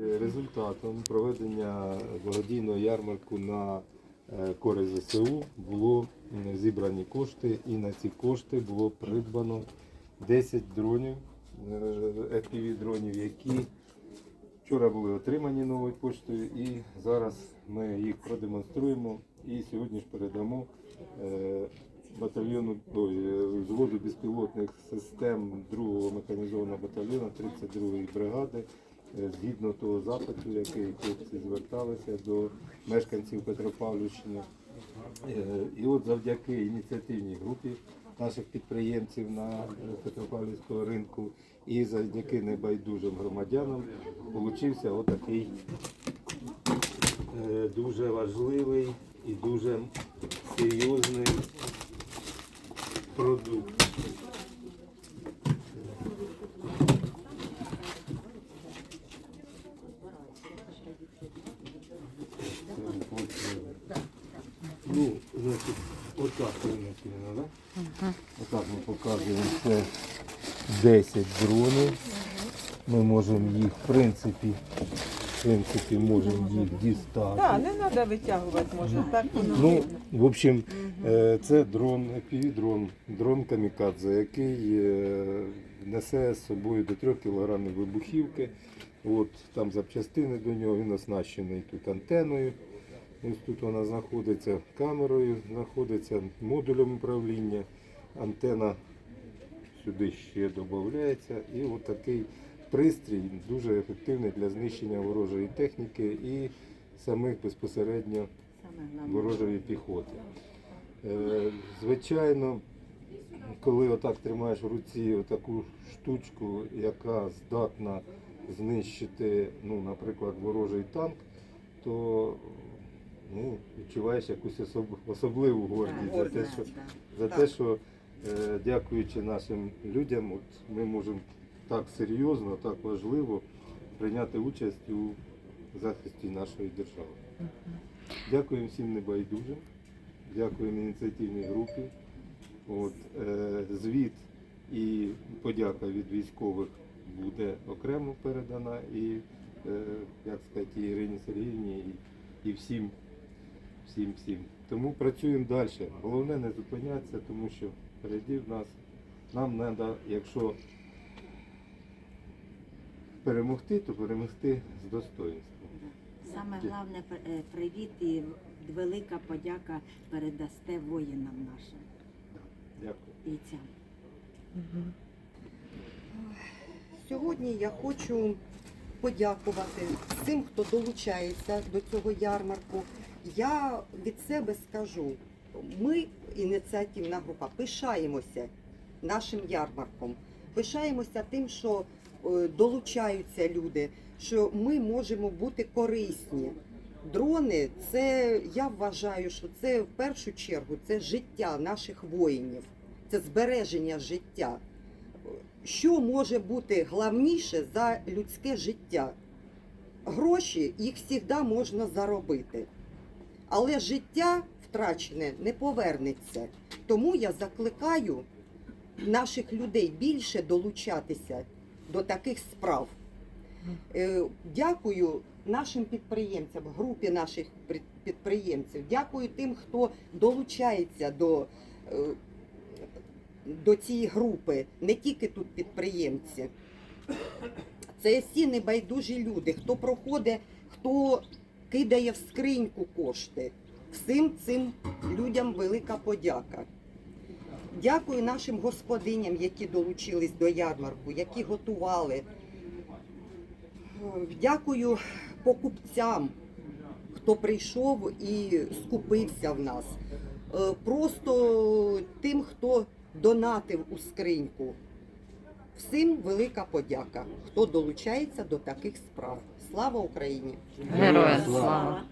Результатом проведення благодійного ярмарку на е, користь ЗСУ було зібрані кошти, і на ці кошти було придбано 10 дронів, fpv дронів, які вчора були отримані новою поштою, і зараз ми їх продемонструємо і сьогодні ж передамо е, батальйону е, взводу безпілотних систем 2-го механізованого батальйону 32-ї бригади. Е, Згідно того запиту, який хлопці зверталися до мешканців Петропавлівщини. Е, І от завдяки ініціативній групі наших підприємців на е, Петропавлівського ринку і завдяки небайдужим громадянам получився отакий дуже важливий і дуже серйозний продукт. Ну, значить, отак винесено, да? Отак ми показуємо це 10 дронів. Ми можемо їх, в принципі, в принципі, можемо їх дістати. Так, не треба витягувати, може, так воно. Ну, в общем, е, це дрон, FPV-дрон, дрон камікадзе, який е, несе з собою до 3 кг вибухівки. От, там запчастини до нього, він оснащений тут антеною. Ось тут вона знаходиться камерою, знаходиться модулем управління. Антена сюди ще додається. І от такий пристрій дуже ефективний для знищення ворожої техніки і самих безпосередньо ворожої піхоти. Е, Звичайно, коли отак тримаєш в руці таку штучку, яка здатна знищити, ну, наприклад, ворожий танк, то ну, відчуваєш якусь особ- особливу гордість за те, що, за те, що е, дякуючи нашим людям, от ми можемо так серйозно, так важливо прийняти участь у захисті нашої держави. Дякуємо всім небайдужим, дякуємо ініціативній групі. От, е, звіт і подяка від військових буде окремо передана і, е, як сказати, Ірині Сергіївні, і, і всім, всім, всім. Тому працюємо далі. Головне не зупинятися, тому що впереді в нас нам треба, якщо перемогти, то перемогти з достоинством. Саме головне е, привіт і велика подяка передасте воїнам нашим Дякую. бійцям. Сьогодні я хочу подякувати всім, хто долучається до цього ярмарку. Я від себе скажу, ми, ініціативна група, пишаємося нашим ярмарком, пишаємося тим, що е, долучаються люди, що ми можемо бути корисні. Дрони, це я вважаю, що це в першу чергу це життя наших воїнів, це збереження життя що може бути головніше за людське життя? Гроші їх завжди можна заробити. Але життя втрачене не повернеться. Тому я закликаю наших людей більше долучатися до таких справ. Е, Дякую нашим підприємцям, групі наших підприємців. Дякую тим, хто долучається до е, до цієї групи, не тільки тут підприємці. Це всі небайдужі люди, хто проходить, хто кидає в скриньку кошти. Всім цим людям велика подяка. Дякую нашим господиням, які долучились до ярмарку, які готували. Дякую покупцям, хто прийшов і скупився в нас. Е, Просто тим, хто донатив у скриньку. Всім велика подяка, хто долучається до таких справ. Слава Україні! Героям слава!